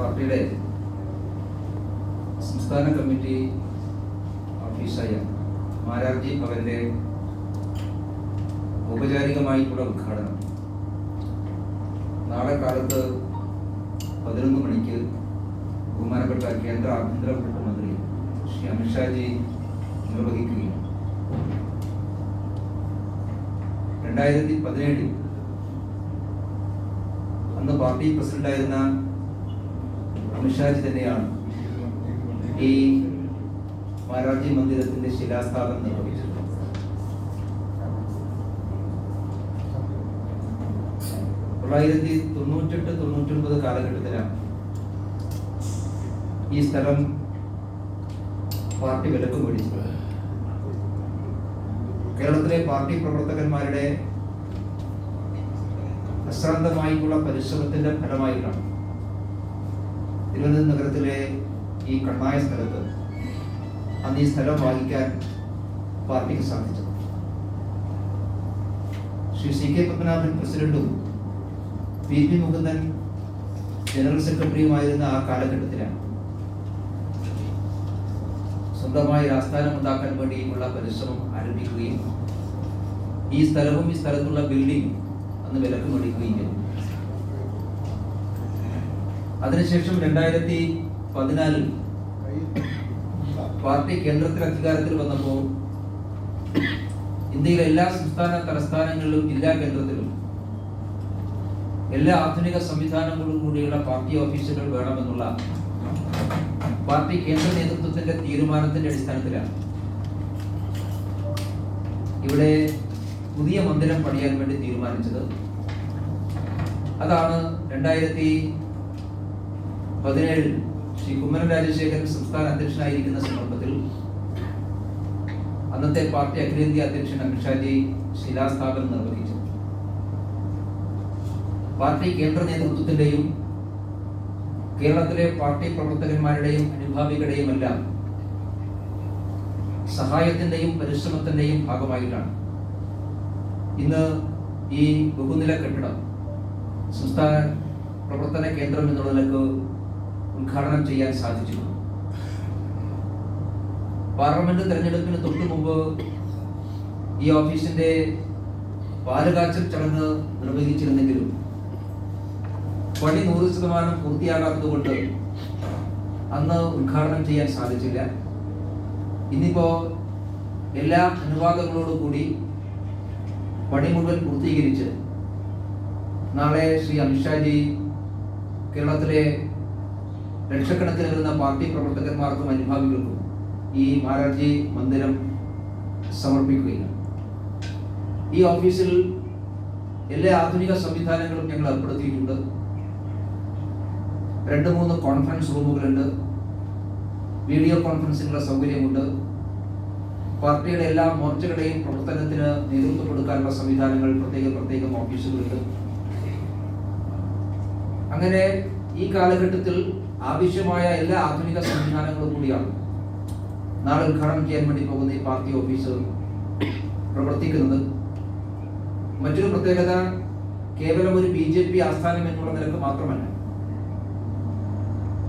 പാർട്ടിയുടെ സംസ്ഥാന കമ്മിറ്റി ഓഫീസായ മാരാർജി ഭവന്റെ ഔപചാരികമായിട്ടുള്ള ഉദ്ഘാടനം. നാളെ കാലത്ത് പതിനൊന്ന് മണിക്ക് ബഹുമാനപ്പെട്ട കേന്ദ്ര ആഭ്യന്തര വകുപ്പ് മന്ത്രി ശ്രീ അമിത്ഷാജി നിർവഹിക്കുകയും രണ്ടായിരത്തി പതിനേഴിൽ അന്ന് പാർട്ടി പ്രസിഡന്റായിരുന്ന അമിത്ഷാജി തന്നെയാണ് ഈ മാരാർജി മന്ദിരത്തിന്റെ ശിലാസ്ഥാപനം നിർവഹിച്ചത്. തൊള്ളായിരത്തി തൊണ്ണൂറ്റെട്ട് തൊണ്ണൂറ്റൊൻപത് കാലഘട്ടത്തിലാണ് ഈ സ്ഥലം പാർട്ടി വിലക്ക് മേടിച്ചത്. കേരളത്തിലെ പാർട്ടി പ്രവർത്തകന്മാരുടെ അശ്രാന്തമായിട്ടുള്ള പരിശ്രമത്തിന്റെ ഫലമായിട്ടാണ്. തിരുവനന്തപുരം നഗരത്തിലെ ഈ കണ്ണായ സ്ഥലത്ത് അന്ന് ഈ സ്ഥലം വാങ്ങിക്കാൻ പാർട്ടിക്ക് സാധിച്ചത്. ശ്രീ സി കെ പത്മനാഭൻ പ്രസിഡന്റും പി പി മുകുന്ദൻ ജനറൽ സെക്രട്ടറിയുമായിരുന്ന ആ കാലഘട്ടത്തിലാണ്. സ്വന്തമായി ആസ്ഥാനം ഉണ്ടാക്കാൻ വേണ്ടിയുള്ള പരിശ്രമം ആരംഭിക്കുകയും ഈ സ്ഥലവും ഈ സ്ഥലത്തുള്ള ബിൽഡിംഗ് അന്ന് വിലക്ക് മേടിക്കുകയും ചെയ്തു. അതിനുശേഷം രണ്ടായിരത്തി പതിനാലിൽ പാർട്ടി കേന്ദ്രത്തിൽ അധികാരത്തിൽ വന്നപ്പോൾ ഇന്ത്യയിലെ എല്ലാ സംസ്ഥാന തലസ്ഥാനങ്ങളിലും ജില്ലാ കേന്ദ്രത്തിലും എല്ലാ ആധുനിക സംവിധാനങ്ങളും കൂടിയുള്ള പാർട്ടി ഓഫീസുകൾ വേണമെന്നുള്ള പാർട്ടി കേന്ദ്ര നേതൃത്വത്തിന്റെ തീരുമാനത്തിന്റെ അടിസ്ഥാനത്തിലാണ്. ഇവിടെ പുതിയ മന്ദിരം പണിയാൻ വേണ്ടി തീരുമാനിച്ചത്. അതാണ് രണ്ടായിരത്തി പതിനേഴിൽ ശ്രീ കുമ്മനം രാജശേഖരൻ സംസ്ഥാന അധ്യക്ഷനായിരിക്കുന്ന സന്ദർഭത്തിൽ അന്നത്തെ പാർട്ടി അഖിലേന്ത്യാ അധ്യക്ഷൻ അമിത്ഷാജി ശിലാസ്ഥാപനം നിർവഹിച്ചു. പാർട്ടി കേന്ദ്ര നേതൃത്വത്തിന്റെയും കേരളത്തിലെ പാർട്ടി പ്രവർത്തകന്മാരുടെയും അനുഭാവികളുടെയും എല്ലാം സഹായത്തിന്റെയും പരിശ്രമത്തിന്റെയും ഭാഗമായിട്ടാണ്. ഇന്ന് ഈ ബഹുനില കെട്ടിടം സംസ്ഥാന പ്രവർത്തന കേന്ദ്രം എന്നുള്ള നിലയ്ക്ക് ഉദ്ഘാടനം ചെയ്യാൻ സാധിച്ചു പാർലമെന്റ് തെരഞ്ഞെടുപ്പിന് തൊട്ടു മുമ്പ് ഈ ഓഫീസിന്റെ പാലുകാച്ചൽ ചടങ്ങ് നിർവഹിച്ചിരുന്നെങ്കിലും പണി നൂറ് ശതമാനം പൂർത്തിയാകാത്തതുകൊണ്ട് അന്ന് ഉദ്ഘാടനം ചെയ്യാൻ സാധിച്ചില്ല. ഇന്നിപ്പോ എല്ലാ അനുവാദങ്ങളോടും കൂടി പണി മുഴുവൻ പൂർത്തീകരിച്ച് നാളെ ശ്രീ അമിത്ഷാജി കേരളത്തിലെ ലക്ഷക്കണക്കിന് വരുന്ന പാർട്ടി പ്രവർത്തകന്മാർക്കും അനുഭാവികൾക്കും ഈ മാരാർജി മന്ദിരം സമർപ്പിക്കുകയാണ്. ഈ ഓഫീസിൽ എല്ലാ ആധുനിക സംവിധാനങ്ങളും ഞങ്ങൾ ഏർപ്പെടുത്തിയിട്ടുണ്ട്. രണ്ട് മൂന്ന് കോൺഫറൻസ് റൂമുകളുണ്ട്. വീഡിയോ കോൺഫറൻസിനുള്ള സൗകര്യമുണ്ട്. പാർട്ടിയുടെ എല്ലാ മോർച്ചകളുടെയും പ്രവർത്തനത്തിന് നേതൃത്വം കൊടുക്കാനുള്ള സംവിധാനങ്ങൾ പ്രത്യേക പ്രത്യേകം ഓഫീസുകളുണ്ട്. അങ്ങനെ ഈ കാലഘട്ടത്തിൽ ആവശ്യമായ എല്ലാ ആധുനിക സംവിധാനങ്ങളും കൂടിയാണ്. നാളെ ഉദ്ഘാടനം ചെയ്യാൻ വേണ്ടി പോകുന്ന ഈ പാർട്ടി ഓഫീസർ പ്രവർത്തിക്കുന്നത്. മറ്റൊരു പ്രത്യേകത കേവലം ഒരു ബി ജെ പി ആസ്ഥാനം എന്നുള്ള നിലയ്ക്ക് മാത്രമല്ല.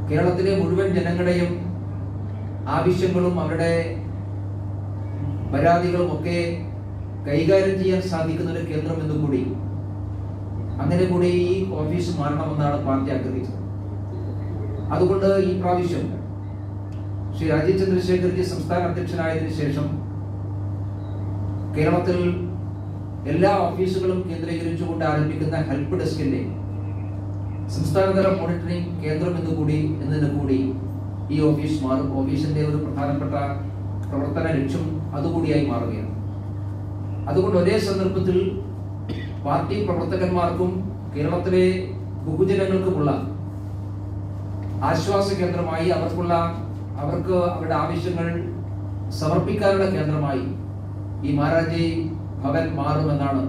കേരളത്തിലെ മുഴുവൻ ജനങ്ങളുടെയും ആവശ്യങ്ങളും അവരുടെ പരാതികളും ഒക്കെ കൈകാര്യം ചെയ്യാൻ സാധിക്കുന്ന ഒരു കേന്ദ്രം എന്നും കൂടി അങ്ങനെ കൂടി ഈ ഓഫീസ് മാറണമെന്നാണ് പാർട്ടി ആഗ്രഹിച്ചത്. അതുകൊണ്ട് ഈ പ്രാവശ്യം ശ്രീ രാജീവ് ചന്ദ്രശേഖർജി സംസ്ഥാന അധ്യക്ഷനായതിനു ശേഷം കേരളത്തിൽ എല്ലാ ഓഫീസുകളും കേന്ദ്രീകരിച്ചുകൊണ്ട് ആരംഭിക്കുന്ന ഹെൽപ്പ് ഡെസ്കിന്റെ സംസ്ഥാനതല മോണിറ്ററിംഗ് കേന്ദ്രം എന്ന് കൂടി എന്നതിന് കൂടി ഈ ഓഫീസ് മാറും. ഓഫീസിന്റെ ഒരു പ്രധാനപ്പെട്ട പ്രവർത്തന ലക്ഷ്യം അതുകൂടിയായി മാറുകയാണ്. അതുകൊണ്ട് ഒരേ സന്ദർഭത്തിൽ പാർട്ടി പ്രവർത്തകന്മാർക്കും കേരളത്തിലെ ബഹുജനങ്ങൾക്കുമുള്ള ആശ്വാസ കേന്ദ്രമായി അവർക്കുള്ള അവർക്ക് അവരുടെ ആവശ്യങ്ങൾ സമർപ്പിക്കാനുള്ള കേന്ദ്രമായി ഈ മഹാരാജി ഭവൻ മാറുമെന്നാണ്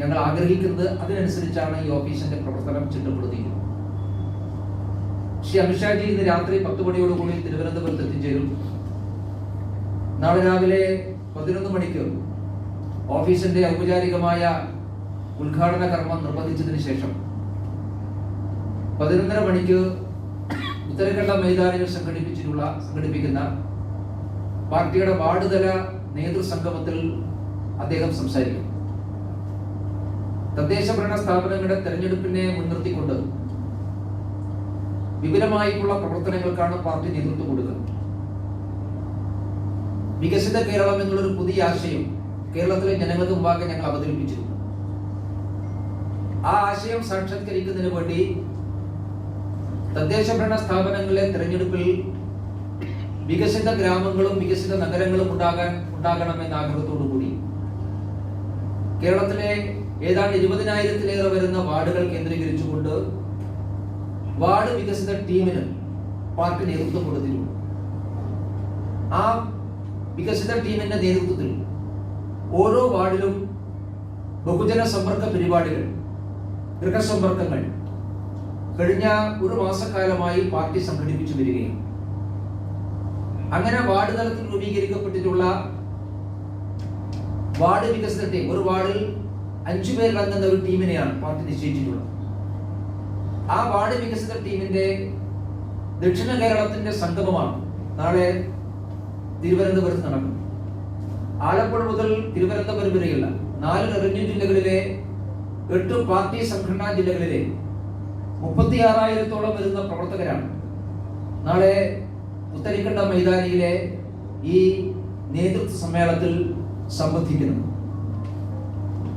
ഞങ്ങൾ ആഗ്രഹിക്കുന്നത്. അതിനനുസരിച്ചാണ് ഈ ഓഫീസിന്റെ പ്രവർത്തനം ചിട്ടപ്പെടുത്തിയിരിക്കുന്നത്. ശ്രീ അമിത്ഷാജി ഇന്ന് രാത്രി പത്ത് മണിയോടുകൂടി തിരുവനന്തപുരത്ത് എത്തിച്ചേരും. നാളെ രാവിലെ പതിനൊന്ന് മണിക്ക് ഓഫീസിന്റെ ഔപചാരികമായ ഉദ്ഘാടന കർമ്മം നിർവഹിച്ചതിന് ശേഷം പതിനൊന്നര മണിക്ക് ഉത്തരകണ്ഠ മൈതാനികൾ സംഘടിപ്പിച്ചിട്ടുള്ള സംഘടിപ്പിക്കുന്ന പാർട്ടിയുടെ വാർഡ് തല നേതൃസംഗമത്തിൽ അദ്ദേഹം സംസാരിക്കും. തദ്ദേശ ഭരണ സ്ഥാപനങ്ങളുടെ തെരഞ്ഞെടുപ്പിനെ മുൻനിർത്തിക്കൊണ്ട് വിപുലമായിട്ടുള്ള പ്രവർത്തനങ്ങൾക്കാണ് പാർട്ടി നേതൃത്വം കൊടുക്കുന്നത്. വികസിത കേരളം എന്നുള്ളൊരു പുതിയ ആശയം കേരളത്തിലെ ജനങ്ങൾക്ക് മുമ്പാകെ ഞങ്ങൾ അവതരിപ്പിച്ചിരുന്നു. ആ ആശയം സാക്ഷാത്കരിക്കുന്നതിന് വേണ്ടി തദ്ദേശ ഭരണ സ്ഥാപനങ്ങളിലെ തെരഞ്ഞെടുപ്പിൽ വികസിത ഗ്രാമങ്ങളും വികസിത നഗരങ്ങളും ഉണ്ടാകാൻ ഉണ്ടാകണമെന്ന ആഗ്രഹത്തോടു കൂടി കേരളത്തിലെ ഏതാണ്ട് ഇരുപതിനായിരത്തിലേറെ വരുന്ന വാർഡുകൾ കേന്ദ്രീകരിച്ചുകൊണ്ട് വാർഡ് വികസിത ടീമിന് പാർട്ടി നേതൃത്വം കൊടുത്തിരുന്നു ആ വികസിത ടീമിന്റെ നേതൃത്വത്തിൽ ഓരോ വാർഡിലും ബഹുജന സമ്പർക്ക പരിപാടികൾ ഗൃഹസമ്പർക്കങ്ങൾ കഴിഞ്ഞ ഒരു മാസക്കാലമായി പാർട്ടി സംഘടിപ്പിച്ചു വരികയും അങ്ങനെ വാർഡ് തലത്തിൽ രൂപീകരിക്കപ്പെട്ടിട്ടുള്ള വാർഡ് വികസന ടീം ഒരു വാർഡിൽ അഞ്ചു പേരടങ്ങുന്ന ഒരു ടീമിനെയാണ് പാർട്ടി നിശ്ചയിച്ചിട്ടുള്ളത്. ആ വാർഡ് വികസന ടീമിന്റെ ദക്ഷിണ കേരളത്തിന്റെ സംഗമമാണ് നാളെ തിരുവനന്തപുരത്ത് നടക്കുന്നത്. ആലപ്പുഴ മുതൽ തിരുവനന്തപുരം വരെയുള്ള നാല് റവന്യൂ ജില്ലകളിലെ എട്ട് പാർട്ടി സംഘടനാ ജില്ലകളിലെ മുപ്പത്തിയാറായിരത്തോളം വരുന്ന പ്രവർത്തകരാണ്. നാളെ ഉത്തരിക്കണ്ട മൈതാനിയിലെ ഈ നേതൃത്വ സമ്മേളനത്തിൽ സംബന്ധിക്കുന്നത്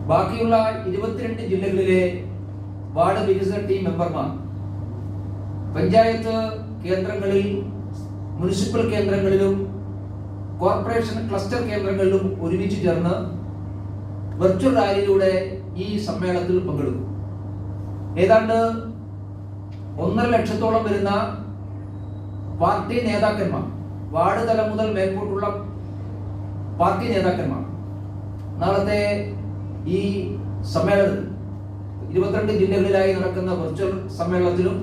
ബാക്കിയുള്ള ഇരുപത്തിരണ്ട് ജില്ലകളിലെ വാർഡ് വികസന ടീം മെമ്പർമാർ പഞ്ചായത്ത് കേന്ദ്രങ്ങളിൽ മുനിസിപ്പൽ കേന്ദ്രങ്ങളിലും കോർപ്പറേഷൻ ക്ലസ്റ്റർ കേന്ദ്രങ്ങളിലും ഒരുമിച്ച് ചേർന്ന് വെർച്വൽ റാലിയിലൂടെ ഈ സമ്മേളനത്തിൽ പങ്കെടുക്കും. ഏതാണ്ട് ഒന്നര ലക്ഷത്തോളം വരുന്ന പാർട്ടി നേതാക്കന്മാർ വാർഡ് തലം മുതൽ മേൽപോട്ടുള്ള പാർട്ടി നേതാക്കന്മാർ. നാളത്തെ ഈ സമ്മേളനത്തിൽ ഇരുപത്തിരണ്ട് ജില്ലകളിലായി നടക്കുന്ന വെർച്വൽ സമ്മേളനത്തിലും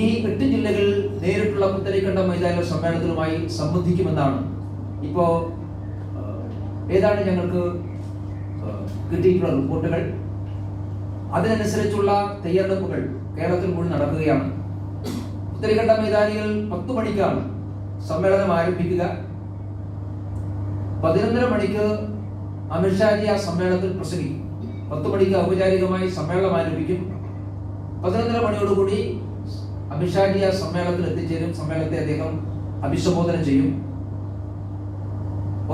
ഈ എട്ട് ജില്ലകളിൽ നേരിട്ടുള്ള പുത്തരിക്കണ്ട മൈതാന സമ്മേളനത്തിലുമായി സംബന്ധിക്കുമെന്നാണ് ഇപ്പോ ഏതാണ് ഞങ്ങൾക്ക് കിട്ടിയിട്ടുള്ള റിപ്പോർട്ടുകൾ? അതിനനുസരിച്ചുള്ള തയ്യാറെടുപ്പുകൾ കേരളത്തിൽ കൂടി നടക്കുകയാണ്. ഉത്തരഘട്ട മൈതാനികൾ പത്ത് മണിക്കാണ് സമ്മേളനം ആരംഭിക്കുക. പതിനൊന്നര മണിക്ക് അമിത്ഷാജി ആ സമ്മേളനത്തിൽ പ്രസംഗിക്കും. പത്ത് മണിക്ക് ഔപചാരികമായി സമ്മേളനം ആരംഭിക്കും. പതിനൊന്നര മണിയോടുകൂടി അമിത്ഷാജി ആ സമ്മേളനത്തിൽ എത്തിച്ചേരും. സമ്മേളനത്തെ അദ്ദേഹം അഭിസംബോധന ചെയ്യും.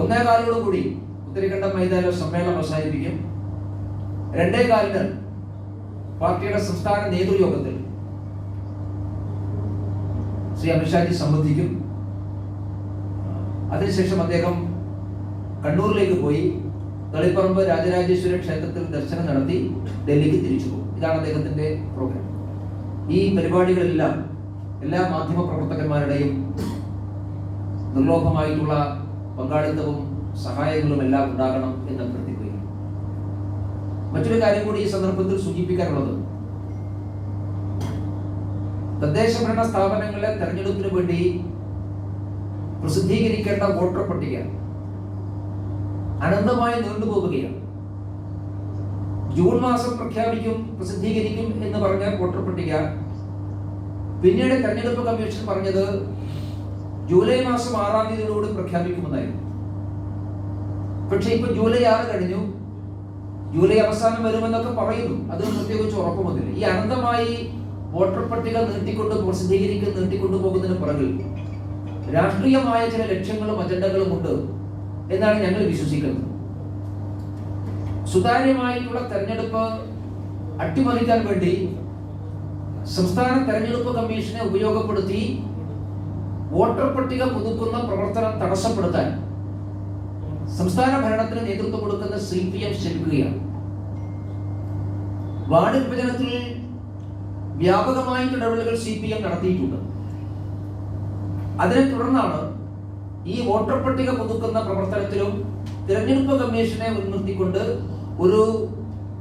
ഒന്നേ കാലോടുകൂടി ഉത്തരഖണ്ഡ മൈതാനിൽ സമ്മേളനം അവസാനിപ്പിക്കും. രണ്ടേ കാലിന് പാർട്ടിയുടെ സംസ്ഥാന നേതൃയോഗത്തിൽ ശ്രീ അമിത്ഷാജി സംബന്ധിക്കും അതിനുശേഷം അദ്ദേഹം കണ്ണൂരിലേക്ക് പോയി തളിപ്പറമ്പ് രാജരാജേശ്വര ക്ഷേത്രത്തിൽ ദർശനം നടത്തി ഡൽഹിക്ക് തിരിച്ചു പോകും. ഇതാണ് അദ്ദേഹത്തിന്റെ പ്രോഗ്രാം ഈ പരിപാടികളെല്ലാം എല്ലാ മാധ്യമ പ്രവർത്തകന്മാരുടെയും നിർലോഭമായിട്ടുള്ള പങ്കാളിത്തവും സഹായങ്ങളും എല്ലാം ഉണ്ടാകണം എന്ന് അഭ്യർത്ഥിക്കുകയാണ് മറ്റൊരു കാര്യം കൂടി ഈ സന്ദർഭത്തിൽ സൂചിപ്പിക്കാനുള്ളത്. തദ്ദേശ ഭരണ സ്ഥാപനങ്ങളെ തെരഞ്ഞെടുപ്പിന് വേണ്ടി പ്രസിദ്ധീകരിക്കേണ്ട വോട്ടർ പട്ടിക അനന്തമായി നീണ്ടുപോവുകയാണ് ജൂൺ മാസം പ്രഖ്യാപിക്കും പ്രസിദ്ധീകരിക്കും എന്ന് പറഞ്ഞ വോട്ടർ പട്ടിക പിന്നീട് തെരഞ്ഞെടുപ്പ് കമ്മീഷൻ പറഞ്ഞത് ജൂലൈ മാസം ആറാം തീയതിയോട് പ്രഖ്യാപിക്കുമെന്നായിരുന്നു. പക്ഷെ ഇപ്പൊ ജൂലൈ ആറ് കഴിഞ്ഞു. ജൂലൈ അവസാനം വരുമെന്നൊക്കെ പറയുന്നു. അത് പ്രത്യേകിച്ച് ഉറപ്പുമൊന്നുമില്ല. ഈ അനന്തമായി വോട്ടർ പട്ടിക നീട്ടിക്കൊണ്ട് പ്രസിദ്ധീകരിക്കുക നീട്ടിക്കൊണ്ടു പോകുന്നതിന് പുറകിൽ രാഷ്ട്രീയമായ ചില ലക്ഷ്യങ്ങളും അജണ്ടകളും ഉണ്ട് എന്നാണ് ഞങ്ങൾ വിശ്വസിക്കുന്നത്. സുതാര്യമായിട്ടുള്ള തെരഞ്ഞെടുപ്പ് അട്ടിമറിക്കാൻ വേണ്ടി സംസ്ഥാന തെരഞ്ഞെടുപ്പ് കമ്മീഷനെ ഉപയോഗപ്പെടുത്തി വോട്ടർ പട്ടിക പുതുക്കുന്ന പ്രവർത്തനം തടസ്സപ്പെടുത്താൻ സംസ്ഥാന ഭരണത്തിന് നേതൃത്വം കൊടുക്കുന്ന സി പി എം ശ്രമിക്കുകയാണ് വാർഡ് വിഭജനത്തിൽ വ്യാപകമായി ഇടപെടലുകൾ സി പി എം നടത്തിയിട്ടുണ്ട്. അതിനെ തുടർന്നാണ് ഈ വോട്ടർ പട്ടിക പുതുക്കുന്ന പ്രവർത്തനത്തിലും തിരഞ്ഞെടുപ്പ് കമ്മീഷനെ മുൻനിർത്തിക്കൊണ്ട് ഒരു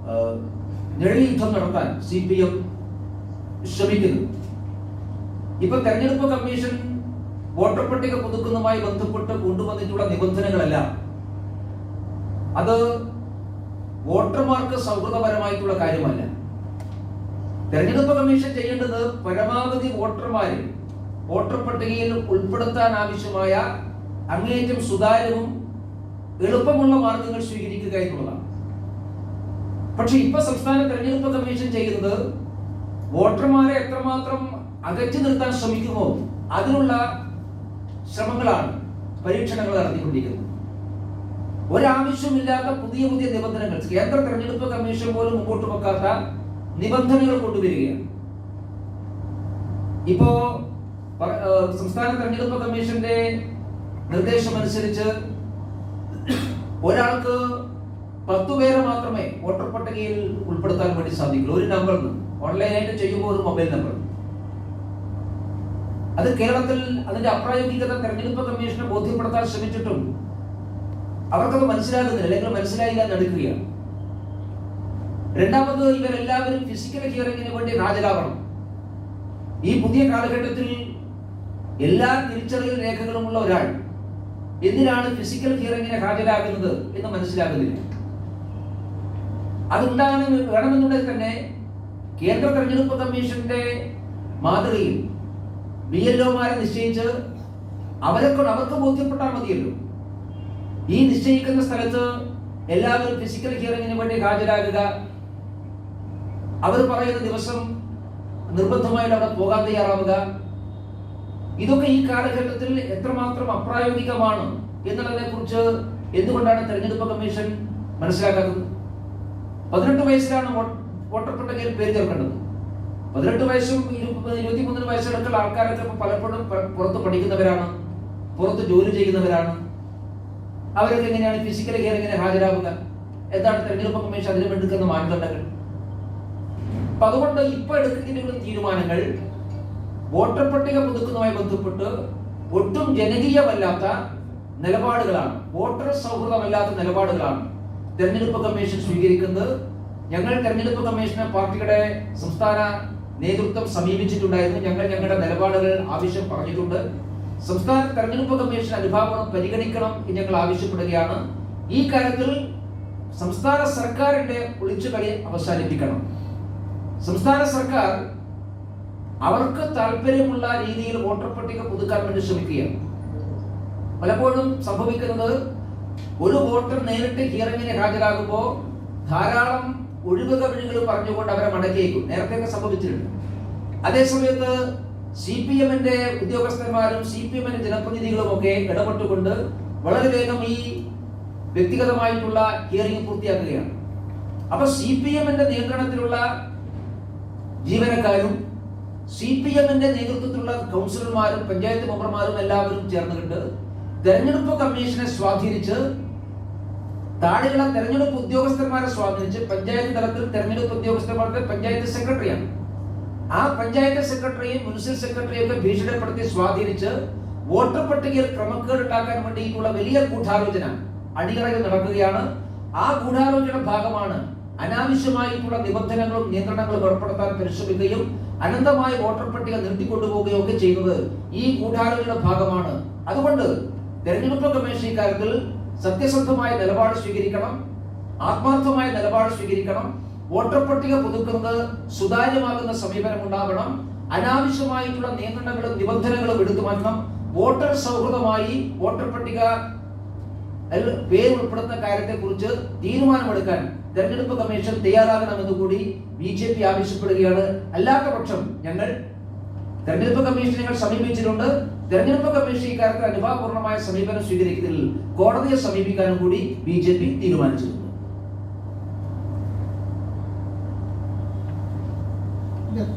ആ, നിഴൽ യുദ്ധം നടത്താൻ സി പി എം ശ്രമിക്കുന്നു ഇപ്പൊ തെരഞ്ഞെടുപ്പ് കമ്മീഷൻ വോട്ടർ പട്ടിക പുതുക്കുന്നതുമായി ബന്ധപ്പെട്ട് കൊണ്ടുവന്നിട്ടുള്ള നിബന്ധനകളെല്ലാം അത് വോട്ടർമാർക്ക് സൗഹൃദപരമായിട്ടുള്ള കാര്യമല്ല. തെരഞ്ഞെടുപ്പ് കമ്മീഷൻ ചെയ്യേണ്ടത് പരമാവധി വോട്ടർമാരെ വോട്ടർ പട്ടികയിൽ ഉൾപ്പെടുത്താൻ ആവശ്യമായ അങ്ങേയറ്റം സുതാര്യവും എളുപ്പമുള്ള മാർഗങ്ങൾ സ്വീകരിക്കുക എന്നുള്ളതാണ്. പക്ഷെ ഇപ്പൊ സംസ്ഥാന തെരഞ്ഞെടുപ്പ് കമ്മീഷൻ ചെയ്യുന്നത് വോട്ടർമാരെ എത്രമാത്രം അകറ്റി നിർത്താൻ ശ്രമിക്കുമോ അതിനുള്ള ശ്രമങ്ങളാണ് പരീക്ഷണങ്ങൾ നടത്തിക്കൊണ്ടിരിക്കുന്നത്. ഒരാവശ്യമില്ലാത്ത പുതിയ പുതിയ നിബന്ധനകൾ. കേന്ദ്ര തെരഞ്ഞെടുപ്പ് കമ്മീഷൻ പോലും മുമ്പോട്ട് വെക്കാത്ത നിബന്ധനകൾ കൊണ്ടുവരികയാണ്. ഇപ്പോ സംസ്ഥാന തെരഞ്ഞെടുപ്പ് കമ്മീഷന്റെ നിർദ്ദേശം അനുസരിച്ച് ഒരാൾക്ക് പത്തു പേരെ മാത്രമേ വോട്ടർ പട്ടികയിൽ ഉൾപ്പെടുത്താൻ വേണ്ടി സാധിക്കുള്ളൂ. ഒരു നമ്പറിൽ ഓൺലൈനായിട്ട് ചെയ്യുമ്പോൾ ഒരു മൊബൈൽ നമ്പർ അത് കേരളത്തിൽ അതിന്റെ അപ്രായോഗികത തെരഞ്ഞെടുപ്പ് കമ്മീഷനെ ബോധ്യപ്പെടുത്താൻ ശ്രമിച്ചിട്ടും അവർക്കത് മനസ്സിലാകുന്നില്ല അല്ലെങ്കിൽ മനസ്സിലായില്ല നടക്കുകയാണ് രണ്ടാമത് ഇവരെല്ലാവരും ഫിസിക്കൽ ഹിയറിംഗിന് വേണ്ടി ഹാജരാവണം ഈ പുതിയ കാലഘട്ടത്തിൽ എല്ലാ തിരിച്ചറിയൽ രേഖകളുമുള്ള ഒരാൾ എന്തിനാണ് ഫിസിക്കൽ ഹിയറിംഗിന് ഹാജരാകുന്നത് എന്ന് മനസ്സിലാകുന്നില്ല. അതുണ്ടാകണം വേണമെന്നുണ്ടെങ്കിൽ തന്നെ കേന്ദ്ര തെരഞ്ഞെടുപ്പ് കമ്മീഷന്റെ മാതൃകയിൽ ബി എൽ ഒമാരെ നിശ്ചയിച്ച് അവരെ കൊണ്ട് അവർക്ക് ബോധ്യപ്പെട്ടാൽ മതിയല്ലോ. ഈ നിശ്ചയിക്കുന്ന സ്ഥലത്ത് എല്ലാവരും ഫിസിക്കൽ ഹിയറിംഗിന് വേണ്ടി ഹാജരാകുക. അവർ പറയുന്ന ദിവസം നിർബന്ധമായിട്ട് അവിടെ പോകാൻ തയ്യാറാവുക. ഇതൊക്കെ ഈ കാലഘട്ടത്തിൽ എത്രമാത്രം അപ്രായോഗികമാണ് എന്നുള്ളതിനെ കുറിച്ച് എന്തുകൊണ്ടാണ് തെരഞ്ഞെടുപ്പ് കമ്മീഷൻ മനസ്സിലാക്കാത്തത്? പതിനെട്ട് വയസ്സിലാണ് വോട്ട്- വോട്ടർ പട്ടികയിൽ പേര് ചേർക്കേണ്ടത്. പതിനെട്ട് വയസ്സും ഇരുപത്തിമൂന്നിന് ഇരുപത്തിമൂന്ന് വയസ്സിലൊക്കെ ആൾക്കാരൊക്കെ പലപ്പോഴും പുറത്ത് പഠിക്കുന്നവരാണ് പുറത്ത് ജോലി ചെയ്യുന്നവരാണ്. അവരൊക്കെ എങ്ങനെയാണ് ഫിസിക്കൽ ഹിയറിംഗിന് ഹാജരാകുന്നത് എന്താണ് തെരഞ്ഞെടുപ്പ് കമ്മീഷൻ അതിന് എടുക്കുന്ന മാനദണ്ഡങ്ങൾ? അപ്പൊ അതുകൊണ്ട് ഇപ്പൊ എടുക്കുന്ന തീരുമാനങ്ങൾ വോട്ടർ പട്ടിക പുതുക്കുന്നതുമായി ബന്ധപ്പെട്ട് ഒട്ടും ജനകീയമല്ലാത്ത നിലപാടുകളാണ്. വോട്ടർ സൗഹൃദമല്ലാത്ത നിലപാടുകളാണ് തെരഞ്ഞെടുപ്പ് കമ്മീഷൻ സ്വീകരിക്കുന്നത്. ഞങ്ങൾ തെരഞ്ഞെടുപ്പ് കമ്മീഷനെ പാർട്ടിയുടെ സംസ്ഥാന നേതൃത്വം സമീപിച്ചിട്ടുണ്ടായിരുന്നു. ഞങ്ങൾ ഞങ്ങളുടെ നിലപാടുകൾ ആവശ്യം പറഞ്ഞിട്ടുണ്ട്. സംസ്ഥാന തെരഞ്ഞെടുപ്പ് കമ്മീഷൻ അനുഭാവം പരിഗണിക്കണം എന്ന് ഞങ്ങൾ ആവശ്യപ്പെടുകയാണ്. ഈ കാര്യത്തിൽ സംസ്ഥാന സർക്കാരിന്റെ ഒളിച്ചുകളി അവസാനിപ്പിക്കണം. സംസ്ഥാന സർക്കാർ അവർക്ക് താല്പര്യമുള്ള രീതിയിൽ വോട്ടർ പട്ടിക പുതുക്കാൻ വേണ്ടി ശ്രമിക്കുകയാണ്. പലപ്പോഴും സംഭവിക്കുന്നത് ഒരു വോട്ടർ നേരിട്ട് ഹിയറിംഗിന് ഹാജരാകുമ്പോൾ ധാരാളം ഒഴിവുക വഴികൾ പറഞ്ഞുകൊണ്ട് അവരെ മടക്കിയേക്കും. നേരത്തെയൊക്കെ സംഭവിച്ചിട്ടുണ്ട്. അതേസമയത്ത് സി പി എമ്മിന്റെ ഉദ്യോഗസ്ഥന്മാരും സി പി എമ്മിന്റെ ജനപ്രതിനിധികളും ഒക്കെ ഇടപെട്ടുകൊണ്ട് വളരെ വേഗം ഈ വ്യക്തിഗതമായിട്ടുള്ള ഹിയറിംഗ് പൂർത്തിയാക്കുകയാണ്. അപ്പൊ സി പി എമ്മിന്റെ നിയന്ത്രണത്തിലുള്ള ജീവനക്കാരും സി പി എമ്മിന്റെ നേതൃത്വത്തിലുള്ള കൗൺസിലർമാരും പഞ്ചായത്ത് മെമ്പർമാരും എല്ലാവരും ചേർന്നുകൊണ്ട് തെരഞ്ഞെടുപ്പ് കമ്മീഷനെ സ്വാധീനിച്ച് താഴെയുള്ള തെരഞ്ഞെടുപ്പ് ഉദ്യോഗസ്ഥന്മാരെ സ്വാധീനിച്ച് പഞ്ചായത്ത് തലത്തിൽ തെരഞ്ഞെടുപ്പ് ഉദ്യോഗസ്ഥന്മാരുടെ പഞ്ചായത്ത് സെക്രട്ടറിയാണ്. ആ പഞ്ചായത്ത് സെക്രട്ടറിയും മുനിസിപ്പൽ സെക്രട്ടറിയും ഒക്കെ ഭീഷണിപ്പെടുത്തി സ്വാധീനിച്ച് വോട്ടർ പട്ടികയിൽ ക്രമക്കേട് ഉണ്ടാക്കാൻ വേണ്ടിയിട്ടുള്ള വലിയ ഗൂഢാലോചന അടിയറയിൽ നടക്കുകയാണ്. ആ ഗൂഢാലോചന ഭാഗമാണ് അനാവശ്യമായിട്ടുള്ള നിബന്ധനകളും നിയന്ത്രണങ്ങളും ഏർപ്പെടുത്താൻ പരിശ്രമിക്കുകയും അനന്തമായ വോട്ടർ പട്ടിക നിർത്തിക്കൊണ്ടുപോവുകയും ഒക്കെ ചെയ്യുന്നത് ഈ ഗൂഢാലോചന ഭാഗമാണ്. അതുകൊണ്ട് തെരഞ്ഞെടുപ്പ് കമ്മീഷൻ ഇക്കാര്യത്തിൽ സത്യസന്ധമായ നിലപാട് സ്വീകരിക്കണം. ആത്മാർത്ഥമായ നിലപാട് സ്വീകരിക്കണം. വോട്ടർ പട്ടിക പുതുക്കുന്നത് സുതാര്യമാകുന്ന സമീപനം ഉണ്ടാകണം അനാവശ്യമായിട്ടുള്ള നിയന്ത്രണങ്ങളും നിബന്ധനകളും എടുത്തു വോട്ടർ സൗഹൃദമായി വോട്ടർ പട്ടിക പേര് ഉൾപ്പെടുന്ന കാര്യത്തെ കുറിച്ച് തീരുമാനമെടുക്കാൻ തെരഞ്ഞെടുപ്പ് കമ്മീഷൻ തയ്യാറാകണമെന്ന് കൂടി ബി ജെ പി ആവശ്യപ്പെടുകയാണ്. അല്ലാത്ത പക്ഷം ഞങ്ങൾ തെരഞ്ഞെടുപ്പ് കമ്മീഷൻ ഞങ്ങൾ സമീപിച്ചിട്ടുണ്ട്. തെരഞ്ഞെടുപ്പ് കമ്മീഷൻ ഇക്കാര്യത്തിൽ അനുഭാവപൂർണമായ സമീപനം സ്വീകരിക്കുന്നതിൽ കോടതിയെ സമീപിക്കാനും കൂടി ബി ജെ പി തീരുമാനിച്ചിട്ടുണ്ട് de